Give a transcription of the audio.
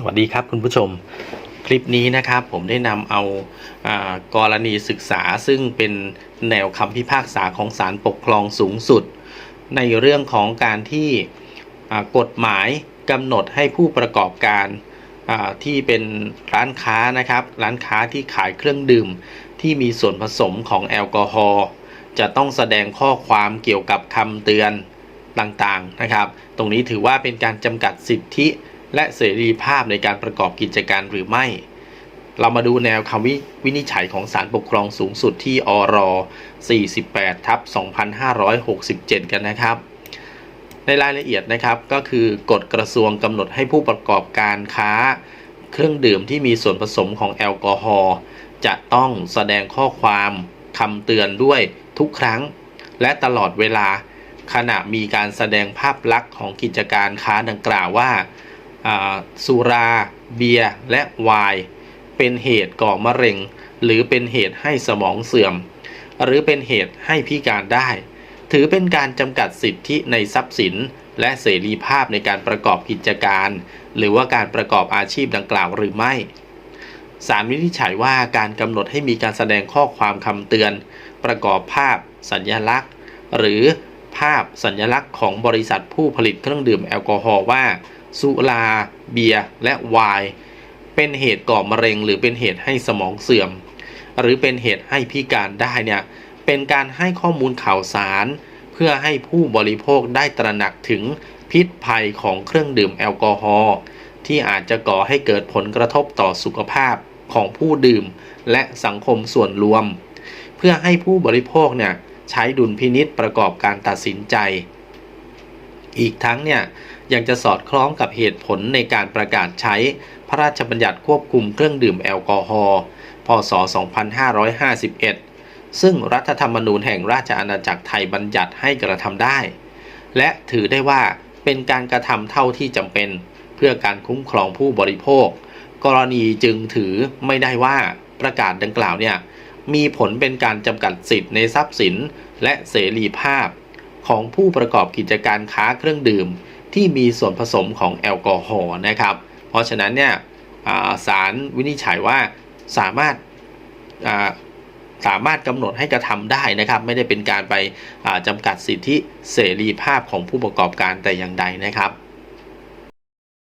สวัสดีครับคุณผู้ชมคลิปนี้นะครับผมได้นำเอาอากรณีศึกษาซึ่งเป็นแนวคำพิพากษาของศาลปกครองสูงสุด ในเรื่องของการที่กฎหมายกำหนดให้ผู้ประกอบการที่เป็นร้านค้านะครับ ร้านค้าที่ขายเครื่องดื่มที่มีส่วนผสมของแอลกอฮอล์จะต้องแสดงข้อความเกี่ยวกับคำเตือนต่างๆนะครับ ตรงนี้ถือว่าเป็นการจำกัดสิทธิ และเสรีภาพในการประกอบกิจการหรือไม่ เรามาดูแนวคำวิวินิจฉัยของศาลปกครองสูงสุดที่อร48ทับ2567 กันนะครับ ในรายละเอียดนะครับก็คือกฎกระทรวงกำหนดให้ผู้ประกอบการค้า เครื่องดื่มที่มีส่วนผสมของแอลกอฮอล์จะต้องแสดงข้อความคำเตือนด้วยทุกครั้ง และตลอดเวลาขณะมีการแสดงภาพลักษณ์ของกิจการค้าดังกล่าวว่า สุราเบียร์และไวน์เป็นเหตุก่อมะเร็ง หรือเป็นเหตุให้สมองเสื่อม หรือเป็นเหตุให้พิการได้ ถือเป็นการจำกัดสิทธิในทรัพย์สิน และเสรีภาพในการประกอบกิจการ หรือว่าการประกอบอาชีพดังกล่าวหรือไม่ศาลวินิจฉัยว่าการกำหนดให้มีการแสดงข้อความคำเตือน ประกอบภาพ สัญญลักษณ์ หรือภาพสัญลักษณ์ของบริษัทผู้ผลิตเครื่องดื่มแอลกอฮอล์ว่า สุราเบียร์และไวน์เป็นเหตุก่อมะเร็ง หรือเป็นเหตุให้สมองเสื่อม หรือเป็นเหตุให้พิการได้เนี่ยเป็นการให้ข้อมูลข่าวสาร เพื่อให้ผู้บริโภคได้ตระหนักถึงพิษภัยของเครื่องดื่มแอลกอฮอล์ที่อาจจะก่อให้เกิดผลกระทบต่อสุขภาพของผู้ดื่ม และสังคมส่วนรวม เพื่อให้ผู้บริโภคเนี่ยใช้ดุลพินิษประกอบการตัดสินใจ อีกทั้งเนี่ย ยังจะสอดคล้องกับเหตุผลในการประกาศใช้พระราชบัญญัติควบคุมเครื่องดื่มแอลกอฮอล์ พศ 2551 ซึ่งรัฐธรรมนูญแห่งราชอาณาจักรไทยบัญญัติให้กระทำได้ และถือได้ว่าเป็นการกระทำเท่าที่จำเป็น เพื่อการคุ้มครองผู้บริโภค กรณีจึงถือไม่ได้ว่าประกาศดังกล่าวเนี่ยมีผลเป็นการจำกัดสิทธิ์ในทรัพย์สินและเสรีภาพ ของผู้ประกอบกิจการค้าเครื่องดื่ม ที่มีส่วนผสมของแอลกอฮอล์นะครับ เพราะฉะนั้นเนี่ยสารวินิจฉัยว่าสามารถสามารถกำหนดให้กระทำได้นะครับ ไม่ได้เป็นการไปอ่าจำกัดสิทธิเสรีภาพของผู้ประกอบการแต่อย่างใดนะครับ